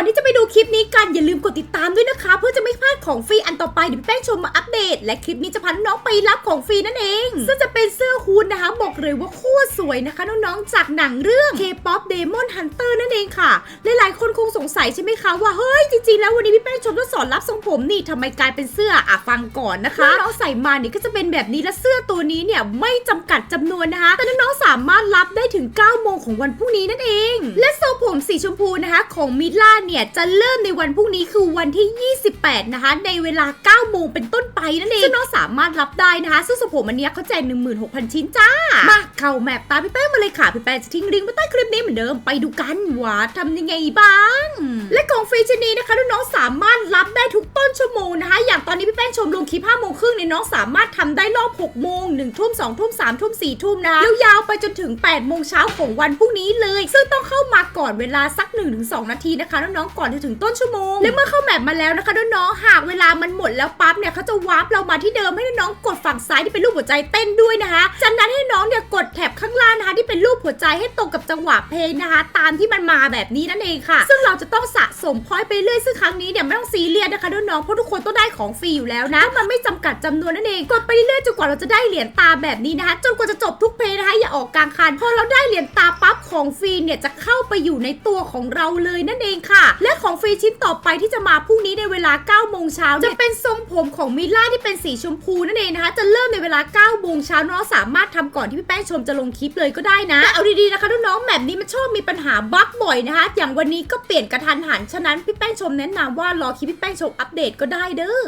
อนที่จะไปดู คลิปนี้กันอย่าลืมกดติดตามด้วยนะคะ เพื่อจะไม่พลาดของฟรีอันต่อไปเดี๋ยวพี่แป้งชมมาอัปเดต และคลิปนี้จะพาน้องไปรับของฟรีนั่นเองซึ่งจะเป็นเสื้อฮูดนะคะบอกเลยว่าโคตรสวยนะคะน้องๆจากหนังเรื่อง K-POP Demon Hunter นั่นเองค่ะหลายๆคนคงสงสัยใช่ไหมคะว่าเฮ้ยจริงๆแล้ววันนี้พี่แป้งชมต้องสอนรับทรงผมนี่ทำไมกลายเป็นเสื้ออะฟังก่อนนะคะน้องใส่มาเนี่ยก็จะเป็นแบบนี้และเสื้อตัวนี้เนี่ยไม่จำกัดจำนวนนะคะ แต่น้องๆสามารถรับได้ถึง9โมงของวันพรุ่งนี้นั่นเอง และทรงผมสีชมพูนะคะ ของมิล่าเนี่ยจะเเริ่มในวันพรุ่งนี้คือวันที่ 28 นะคะ ในเวลา 9 โมงเป็นต้นไปนั่นเองซึ่งน้องสามารถรับได้นะคะซึ่งทรงผมอันเนี้ยเขาแจก16,000 ชิ้นจ้า มาเข้าแมปตามพี่แป้งมาเลยค่ะ พี่แป้งจะทิ้งลิงก์ไว้ใต้คลิปนี้เหมือนเดิมไปดูกันว่าทำยังไงบ้าง และของฟรีชนนี้นะคะน้องสามารถรับได้ทุกต้นชั่วโมงนะคะ อย่างตอนนี้พี่แป้งชมลงคลิป5โมงครึ่งเนี่ยน้องสามารถทำได้รอบ6โมง1ทุ่ม2ทุ่ม3ทุ่ม4ทุ่มนะคะยาวไปจนถึง8โมงเช้าของวันพรุ่งนี้เลย ซึ่งต้องเข้ามาก่อนเวลาสัก 1-2 นาทีนะคะน้องๆก่อนจะถึงต้นชั่วโมง และเมื่อเข้าแมปมาแล้วนะคะน้องๆหากเวลามันหมดแล้วปั๊บเนี่ยเขาจะวาร์ปเรามาที่เดิมให้น้องๆกดฝั่งซ้ายที่เป็นรูปหัวใจเต้นด้วยนะคะ จากนั้นให้น้องเนี่ยกดแถบข้างล่างนะคะที่เป็นรูปหัว ใจให้ตรงกับจังหวะเพลงนะคะ ตามที่มันมาแบบนี้นั่นเองค่ะ ซึ่งเราจะต้องสะสมพอยต์ไปเรื่อยซึ่งครั้งนี้เนี่ยไม่ต้องซีเรียสนะคะน้องๆเพราะทุกคนต้องได้ของฟรีอยู่แล้วนะมันไม่จำกัดจำนวนนั่นเองกดไปเรื่อยๆจนกว่าเราจะได้เหรียญตาแบบนี้นะคะ จนกว่าจะจบทุกเพลงนะคะอย่าออกกลางคันพอเราได้เหรียญตาปั๊บของฟรีเนี่ยจะเข้าไปอยู่ในตัวของเราเลยนั่นเองค่ะ และของฟรีชิ้นต่อไปที่จะมาพรุ่งนี้ในเวลา9โมงเช้าจะเป็นทรงผมของมิล่าที่เป็นสีชมพูนั่นเองนะคะ จะเริ่มในเวลา9โมงเช้าน้องสามารถทำก่อนที่พี่แป้งชมจะลงคลิปเลยก็ได้นะเอาดีๆนะคะน้องแบบนี้มันชอบมีปัญหาบั๊กบ่อยนะคะ อย่างวันนี้ก็เปลี่ยนกระทันหัน ฉะนั้นพี่แป้งชมแนะนำว่ารอคลิปพี่แป้งชมอัปเดตก็ได้เด้อ